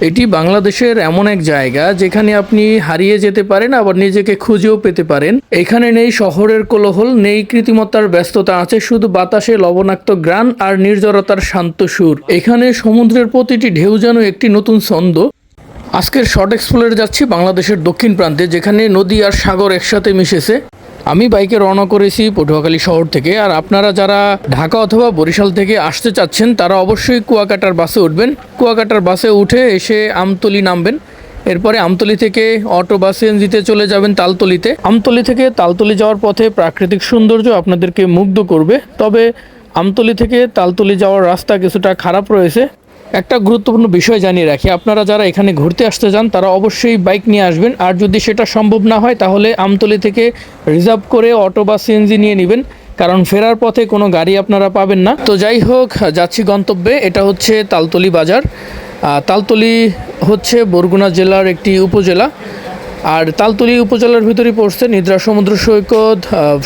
এটি বাংলাদেশের এমন এক জায়গা যেখানে আপনি হারিয়ে যেতে পারেন, আবার নিজেকে খুঁজেও পেতে পারেন। এখানে নেই শহরের কোলাহল, নেই কৃত্রিমতার ব্যস্ততা আছে, শুধু বাতাসে লবণাক্ত গ্রান আর নির্জরতার শান্ত সুর। এখানে সমুদ্রের প্রতিটি ঢেউ যেন একটি নতুন ছন্দ। আজকের শর্ট এক্সপ্লোরে যাচ্ছি বাংলাদেশের দক্ষিণ প্রান্তে, যেখানে নদী আর সাগর একসাথে মিশেছে। আমি বাইকে রওনা করেছি পটুয়াখালী শহর থেকে, আর আপনারা যারা ঢাকা অথবা বরিশাল থেকে আসতে চাচ্ছেন, তারা অবশ্যই কুয়াকাটার বাসে উঠবেন। কুয়াকাটার বাসে উঠে এসে আমতলি নামবেন। এরপরে আমতলি থেকে অটো বা সিএনজিতে চলে যাবেন তালতলিতে। আমতলি থেকে তালতলি যাওয়ার পথে প্রাকৃতিক সৌন্দর্য আপনাদেরকে মুগ্ধ করবে। তবে আমতলি থেকে তালতলি যাওয়ার রাস্তা কিছুটা খারাপ রয়েছে। একটা গুরুত্বপূর্ণ বিষয় জানিয়ে রাখি। আপনারা যারা এখানে ঘুরতে আসতে যান, তারা অবশ্যই বাইক নিয়ে আসবেন। আর যদি সেটা সম্ভব না হয়, তাহলে আমতলি থেকে রিজার্ভ করে অটো বা সিএনজি নিয়ে নেবেন। কারণ ফেরার পথে কোনো গাড়ি আপনারা পাবেন না। তো যাই হোক, যাচ্ছি গন্তব্যে। এটা হচ্ছে তালতলি বাজার। তালতলি হচ্ছে বরগুনা জেলার একটি উপজেলা। আর তালতলি উপজেলার ভিতরে পড়ছে নিদ্রা সমুদ্র সৈকত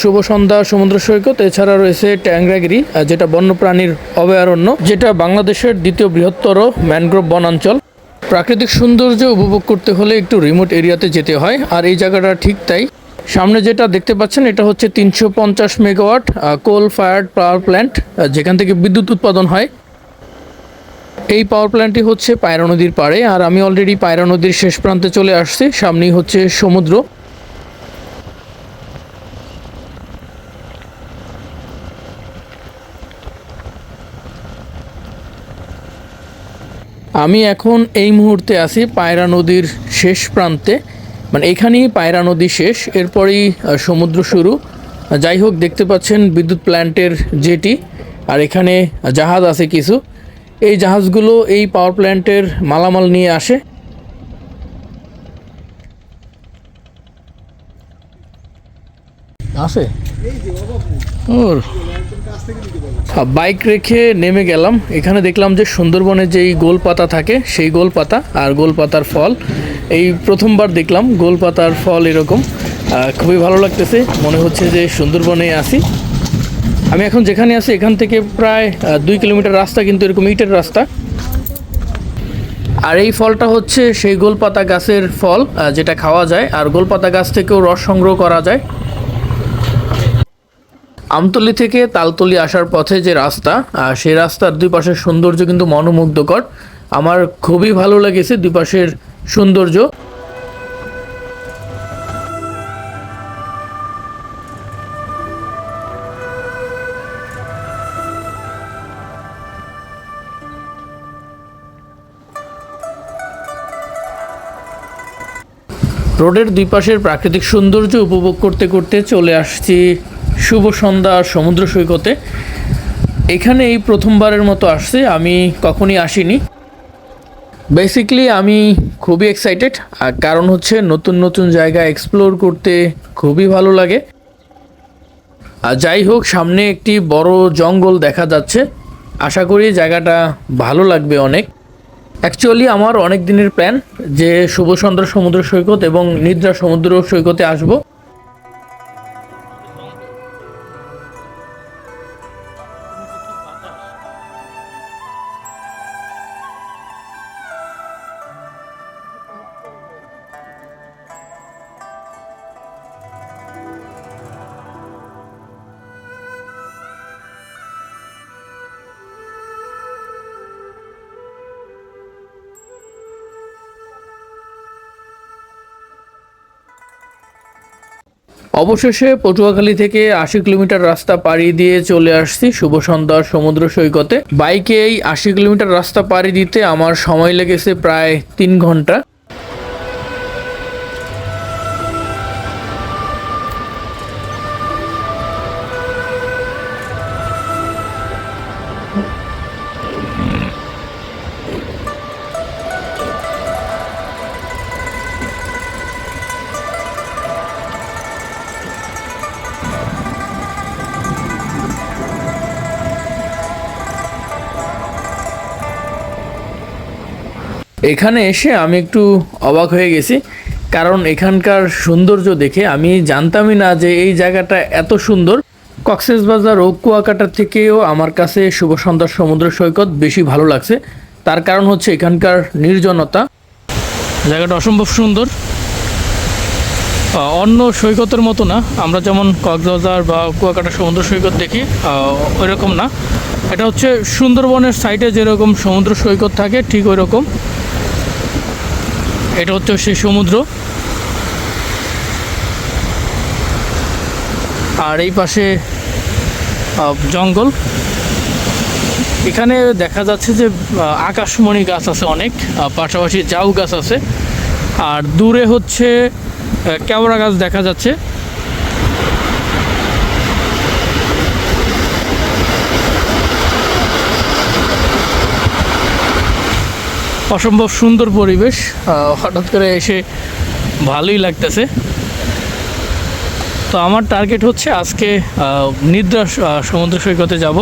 শুভ সন্ধ্যা সমুদ্র সৈকত, এছাড়া রয়েছে ট্যাংরাগিরি যেটা বন্যপ্রাণীর অভয়ারণ্য, যেটা বাংলাদেশের দ্বিতীয় বৃহত্তর ম্যানগ্রোভ বনাঞ্চল। প্রাকৃতিক সৌন্দর্য উপভোগ করতে হলে একটু রিমোট এরিয়াতে যেতে হয়, আর এই জায়গাটা ঠিক তাই। সামনে যেটা দেখতে পাচ্ছেন, এটা হচ্ছে তিনশো পঞ্চাশ megawatt coal fired power plant যেখান থেকে বিদ্যুৎ উৎপাদন হয়। এই পাওয়ার প্ল্যান্টটি হচ্ছে পায়রা নদীর পাড়ে, আর আমি অলরেডি পায়রা নদীর শেষ প্রান্তে চলে আসছি, সামনেই হচ্ছে সমুদ্র। আমি এখন এই মুহূর্তে আছি পায়রা নদীর শেষ প্রান্তে মানে এখানেই পায়রা নদী শেষ, এরপরেই সমুদ্র শুরু। যাই হোক, দেখতে পাচ্ছেন বিদ্যুৎ প্ল্যান্টের জেটি, আর এখানে জাহাজ আছে কিছু। এই জাহাজগুলো এই পাওয়ার প্ল্যান্টের মালামাল নিয়ে আসে। ওর। বাইক রেখে নেমে গেলাম। এখানে দেখলাম যে সুন্দরবনে যেই গোল পাতা থাকে সেই গোল পাতা আর গোল পাতার ফল। এই প্রথমবার দেখলাম গোল পাতার ফল এরকম। খুবই ভালো লাগতেছে। মনে হচ্ছে যে সুন্দরবনে আসি আমি এখন যেখানে আছি, এখান থেকে প্রায় দুই কিলোমিটার রাস্তা কিন্তু এরকম ইটের রাস্তা। আর এই ফলটা হচ্ছে সেই গোলপাতা গাছের ফল যেটা খাওয়া যায়। আর গোলপাতা গাছ থেকেও রস সংগ্রহ করা যায়। আমতলি থেকে তালতলি আসার পথে যে রাস্তা সেই রাস্তার দুই পাশের সৌন্দর্য কিন্তু মনোমুগ্ধকর। আমার খুবই ভালো লেগেছে দুই পাশের সৌন্দর্য। রোডের দুই পাশের প্রাকৃতিক সৌন্দর্য উপভোগ করতে করতে চলে আসছি শুভ সন্ধ্যা সমুদ্র সৈকতে। এখানে এই প্রথমবারের মতো আসছে, আমি কখনই আসিনি। বেসিকলি আমি খুবই এক্সাইটেড কারণ হচ্ছে নতুন নতুন জায়গা এক্সপ্লোর করতে খুবই ভালো লাগে। আর যাই হোক, সামনে একটি বড় জঙ্গল দেখা যাচ্ছে। আশা করি জায়গাটা ভালো লাগবে অনেক। অ্যাকচুয়ালি আমার অনেক দিনের প্ল্যান যে শুভ সন্ধ্যা সমুদ্র সৈকত এবং নিদ্রা সমুদ্র সৈকতে আসব। অবশেষে পটুয়াখালী থেকে আশি কিলোমিটার রাস্তা পাড়ি দিয়ে চলে আসছি শুভ সন্ধ্যার সমুদ্র সৈকতে। বাইকে এই আশি কিলোমিটার রাস্তা পাড়ি দিতে আমার সময় লেগেছে প্রায় তিন ঘণ্টা। এখানে এসে আমি একটু অবাক হয়ে গেছি। কারণ এখানকার সৌন্দর্য দেখে আমি জানতামই না যে এই জায়গাটা এত সুন্দর। কক্সেস বাজার ও কুয়াকাটার থেকেও আমার কাছে শুভ সন্ধ্যার সমুদ্র সৈকত বেশি ভালো লাগছে। তার কারণ হচ্ছে এখানকার নির্জনতা। জায়গাটা অসম্ভব সুন্দর। অন্য সৈকতের মতো না। আমরা যেমন কক্সবাজার বা কুয়াকাটা সমুদ্র সৈকত দেখি আহ, ওইরকম না। এটা হচ্ছে সুন্দরবনের সাইডে যেরকম সমুদ্র সৈকত থাকে ঠিক ওই রকম এটা হচ্ছে সেই সমুদ্র। আর এই পাশে জঙ্গল। এখানে দেখা যাচ্ছে যে আকাশমণি গাছ আছে অনেক পাশাপাশি জাউ গাছ আছে। আর দূরে হচ্ছে কেওড়া গাছ দেখা যাচ্ছে। অসম্ভব সুন্দর পরিবেশ। হঠাৎ করে এসে ভালোই লাগতেছে। তো আমার টার্গেট হচ্ছে আজকে নিদ্রা সমুদ্র সৈকতে যাব।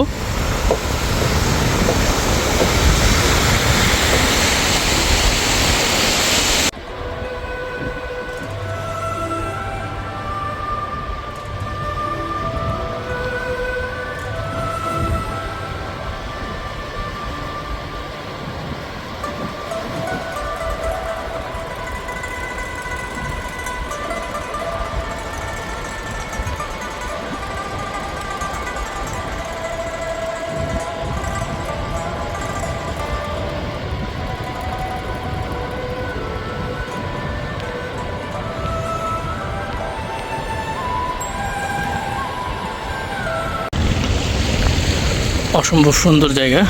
অসম্ভব সুন্দর জায়গা।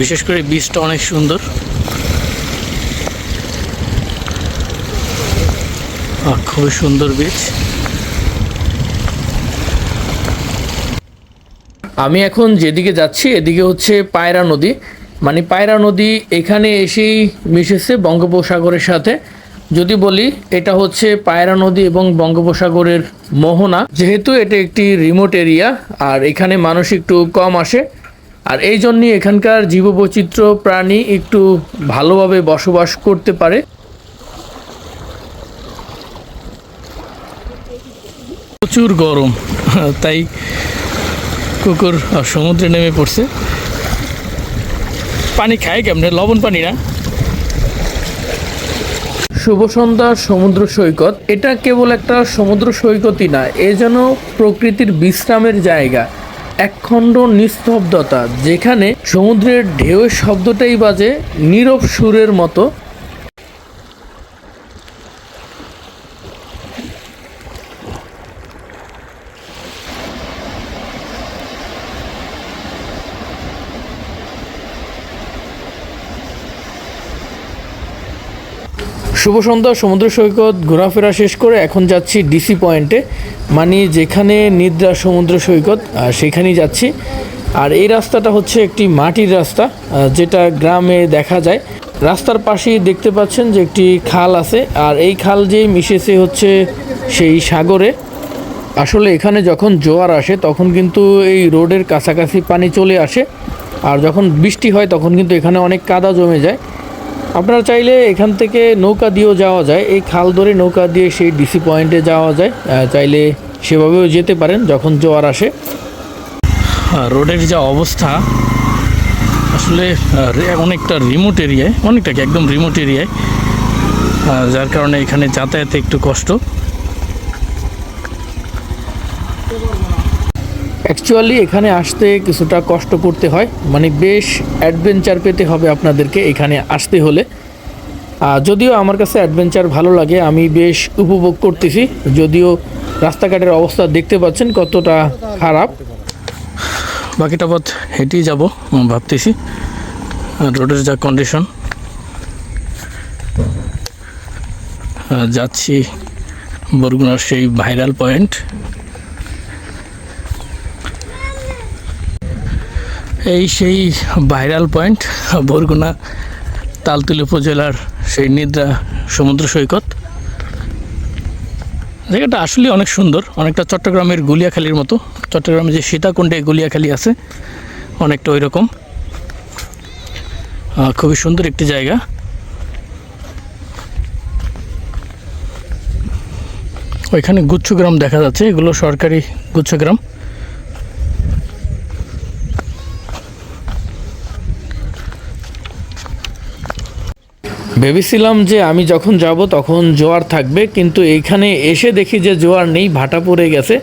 বিশেষ করে বীজটা অনেক সুন্দর। খুবই সুন্দর বীজ আমি এখন যেদিকে যাচ্ছি, এদিকে হচ্ছে পায়রা নদী। মানে পায়রা নদী এখানে এসেই মিশেছে বঙ্গোপসাগরের সাথে। যদি বলি, এটা হচ্ছে পায়রা নদী এবং বঙ্গোপসাগরের মোহনা। যেহেতু এটা একটি রিমোট এরিয়া আর এখানে মানুষ একটু কম আসে, আর এই জন্যই এখানকার জীববৈচিত্র্য প্রাণী একটু ভালোভাবে বসবাস করতে পারে। প্রচুর গরম, তাই কুকুর সমুদ্রে নেমে পড়ছে। পানি খায় কেমনে? লবণ পানি না? শুভ সন্ধ্যা, সমুদ্র সৈকত। এটা কেবল একটা সমুদ্র সৈকতই না, এ যেন প্রকৃতির বিশ্রামের জায়গা, একখণ্ড নিস্তব্ধতা, যেখানে সমুদ্রের ঢেউয়ের শব্দটাই বাজে নীরব সুরের মতো শুভ সন্ধ্যা, সমুদ্র সৈকত, ঘোরাফেরা শেষ করে এখন যাচ্ছি ডিসি পয়েন্টে মানে যেখানে নিদ্রা সমুদ্র সৈকত সেখানেই যাচ্ছি। আর এই রাস্তাটা হচ্ছে একটি মাটির রাস্তা যেটা গ্রামে দেখা যায়। রাস্তার পাশেই দেখতে পাচ্ছেন যে একটি খাল আছে, আর এই খাল যেই মিশেছে হচ্ছে সেই সাগরে। আসলে এখানে যখন জোয়ার আসে, তখন কিন্তু এই রোডের কাছাকাছি পানি চলে আসে, আর যখন বৃষ্টি হয়, তখন কিন্তু এখানে অনেক কাদা জমে যায়। আপনারা চাইলে এখান থেকে নৌকা দিয়েও যাওয়া যায়। এই খাল ধরে নৌকা দিয়ে সেই ডিসি পয়েন্টে যাওয়া যায়। চাইলে সেভাবেও যেতে পারেন যখন জোয়ার আসে। রোডের যা অবস্থা, আসলে অনেকটা রিমোট এরিয়ায় অনেকটা একদম রিমোট এরিয়ায় যার কারণে এখানে যাতায়াতে একটু কষ্ট। অ্যাকচুয়ালি এখানে আসতে কিছুটা কষ্ট করতে হয়। মানে বেশ অ্যাডভেঞ্চার পেতে হবে আপনাদেরকে এখানে আসতে হলে। যদিও আমার কাছে অ্যাডভেঞ্চার ভালো লাগে, আমি বেশ উপভোগ করতেছি। যদিও রাস্তাঘাটের অবস্থা দেখতে পাচ্ছেন কতটা খারাপ। বাকিটা পথ হেঁটেই যাব ভাবতেছি। রোডের যা কন্ডিশন যাচ্ছি বরগুনার সেই ভাইরাল পয়েন্ট এই সেই ভাইরাল পয়েন্ট বরগুনা তালতুলি উপজেলার সেই নিদ্রা সমুদ্র সৈকত। জায়গাটা আসলে অনেক সুন্দর, অনেকটা চট্টগ্রামের গুলিয়াখালীর মতো। চট্টগ্রামে যে সীতাকুণ্ডে গুলিয়াখালী আছে, অনেকটা ওই রকম খুবই সুন্দর একটি জায়গা। ওইখানে গুচ্ছগ্রাম দেখা যাচ্ছে, এগুলো সরকারি গুচ্ছগ্রাম। ভেবেছিলাম যে আমি যখন যাব তখন জোয়ার থাকবে, কিন্তু এইখানে এসে দেখি যে জোয়ার নেই, ভাটা পড়ে গেছে।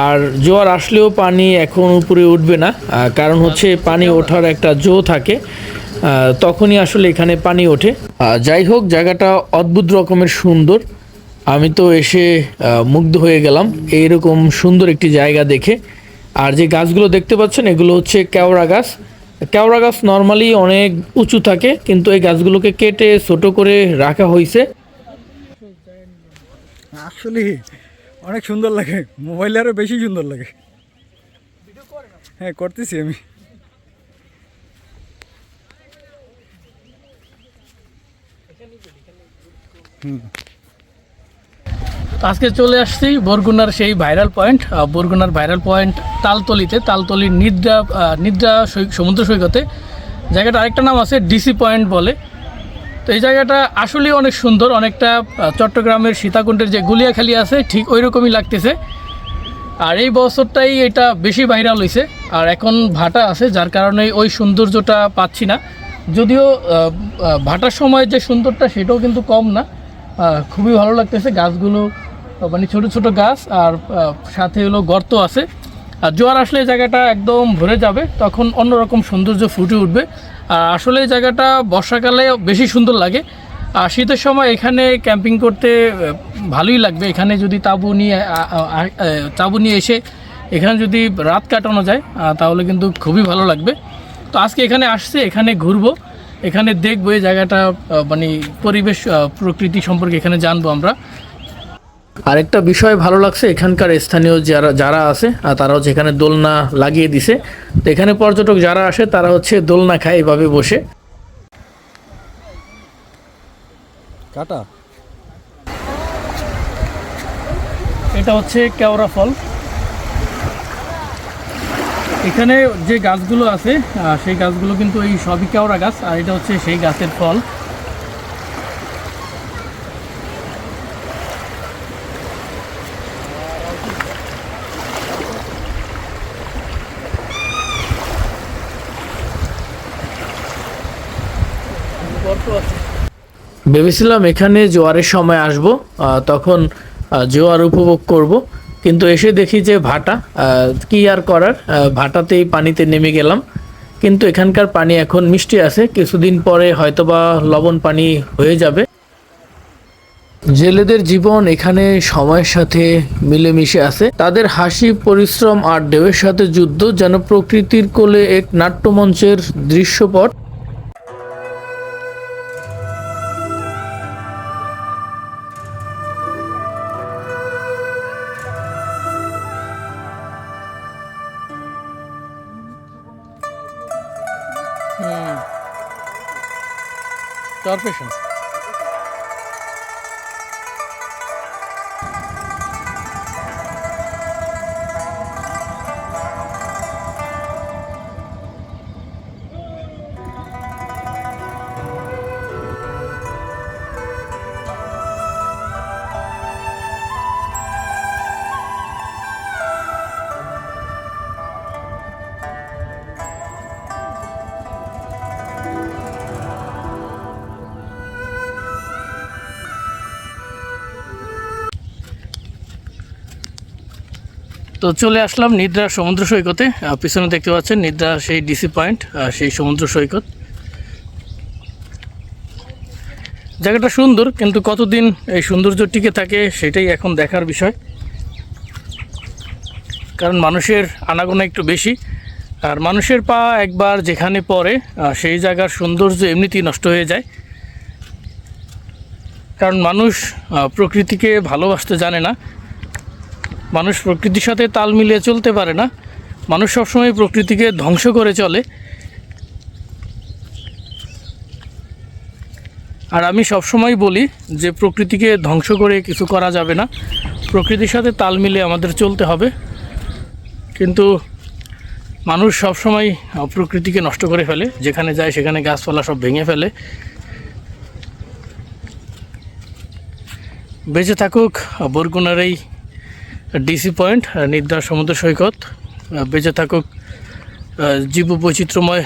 আর জোয়ার আসলেও পানি এখন উপরে উঠবে না কারণ হচ্ছে পানি ওঠার একটা জো থাকে তখনই আসলে এখানে পানি ওঠে। যাই হোক, জায়গাটা অদ্ভুত রকমের সুন্দর। আমি তো এসে মুগ্ধ হয়ে গেলাম। এইরকম সুন্দর একটি জায়গা দেখে। আর যে গাছগুলো দেখতে পাচ্ছেন, এগুলো হচ্ছে কেওড়া গাছ। কেওড়া গাছ নর্মালি অনেক উঁচু থাকে, কিন্তু এই গাছগুলোকে কেটে ছোট করে রাখা হয়েছে। আসলে অনেক সুন্দর লাগে, মোবাইলে আরও বেশি সুন্দর লাগে। হ্যাঁ করতেছি আমি। আজকে চলে আসছি বরগুনার সেই ভাইরাল পয়েন্ট বরগুনার ভাইরাল পয়েন্ট তালতলিতে, তালতলির নিদ্রা নিদ্রা সমুদ্র সৈকতে। জায়গাটা আরেকটা নাম আছে ডিসি পয়েন্ট বলে। তো এই জায়গাটা আসলেই অনেক সুন্দর, অনেকটা চট্টগ্রামের সীতাকুণ্ডের যে গুলিয়াখালি আছে, ঠিক ওই রকমই লাগতেছে। আর এই বছরটাই এটা বেশি ভাইরাল হয়েছে আর এখন ভাটা আছে, যার কারণে ওই সৌন্দর্যটা পাচ্ছি না। যদিও ভাটার সময় যে সুন্দরটা সেটাও কিন্তু কম না। খুবই ভালো লাগতেছে। গাছগুলো মানে ছোট ছোট গাছ আর সাথে হলো গর্ত আছে। আর জোয়ার আসলে জায়গাটা একদম ভরে যাবে, তখন অন্যরকম সৌন্দর্য ফুটে উঠবে। আর আসলে জায়গাটা বর্ষাকালে বেশি সুন্দর লাগে। আর শীতের সময় এখানে ক্যাম্পিং করতে ভালোই লাগবে। এখানে যদি তাঁবু নিয়ে তাঁবু নিয়ে এসে এখানে যদি রাত কাটানো যায় তাহলে কিন্তু খুবই ভালো লাগবে। তো আজকে এখানে আসছে, এখানে ঘুরবো, এখানে দেখব এই জায়গাটা মানে পরিবেশ প্রকৃতি সম্পর্কে এখানে জানব আমরা। আরেকটা বিষয় ভালো লাগছে এখানকার স্থানীয় যারা যারা আছে আর তারা হচ্ছে এখানে দোলনা লাগিয়ে দিছে। তো এখানে পর্যটক যারা আসে তারা হচ্ছে দোলনা খায় এভাবে বসে। কাটা? এটা হচ্ছে কেওড়া ফল। এখানে যে গাছগুলো আছে আহ, সেই গাছগুলো কিন্তু এই সবই কেওড়া গাছ আর এটা হচ্ছে সেই গাছের ফল। ভেবেছিলাম এখানে জোয়ারের সময় আসব তখন জোয়ার উপভোগ করব, কিন্তু এসে দেখি যে ভাটা কি আর করার ভাটাতেই পানিতে নেমে গেলাম। কিন্তু এখানকার পানি এখন মিষ্টি আছে, কিছুদিন পরে হয়তোবা লবণ পানি হয়ে যাবে। জেলেদের জীবন এখানে সময়ের সাথে মিলেমিশে আছে। তাদের হাসি, পরিশ্রম আর ঢেউয়ের সাথে যুদ্ধ যেন প্রকৃতির কোলে এক নাট্যমঞ্চের দৃশ্যপট। कॉर्पोरेशन তো চলে আসলাম নিদ্রা সমুদ্র সৈকতে। পিছনে দেখতে পাচ্ছেন নিদ্রা সেই ডিসি পয়েন্ট সেই সমুদ্র সৈকত। জায়গাটা সুন্দর, কিন্তু কতদিন এই সৌন্দর্য টিকে থাকে সেটাই এখন দেখার বিষয়। কারণ মানুষের আনাগোনা একটু বেশি। আর মানুষের পা একবার যেখানে পড়ে সেই জায়গার সৌন্দর্য এমনিতেই নষ্ট হয়ে যায়। কারণ মানুষ প্রকৃতিকে ভালোবাসতে জানে না। মানুষ প্রকৃতির সাথে তাল মিলিয়ে চলতে পারে না। মানুষ সবসময় প্রকৃতিকে ধ্বংস করে চলে। আর আমি সবসময় বলি যে প্রকৃতিকে ধ্বংস করে কিছু করা যাবে না। প্রকৃতির সাথে তাল মিলে আমাদের চলতে হবে। কিন্তু মানুষ সবসময় প্রকৃতিকে নষ্ট করে ফেলে। যেখানে যায় সেখানে গাছপালা সব ভেঙে ফেলে। বেঁচে থাকুক বরগুনার এই ডিসি পয়েন্ট নিদ্রা সমুদ্র সৈকত। বেঁচে থাকুক জীব বৈচিত্র্যময়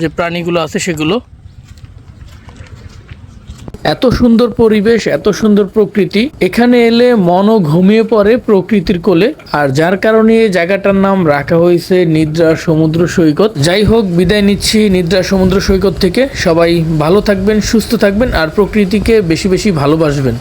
যে প্রাণীগুলো আছে সেগুলো। এত সুন্দর পরিবেশ, এত সুন্দর প্রকৃতি, এখানে এলে মনও ঘুমিয়ে পড়ে প্রকৃতির কোলে। আর যার কারণে এই জায়গাটার নাম রাখা হয়েছে নিদ্রা সমুদ্র সৈকত। যাই হোক, বিদায় নিচ্ছি নিদ্রা সমুদ্র সৈকত থেকে। সবাই ভালো থাকবেন, সুস্থ থাকবেন, আর প্রকৃতিকে বেশি বেশি ভালোবাসবেন।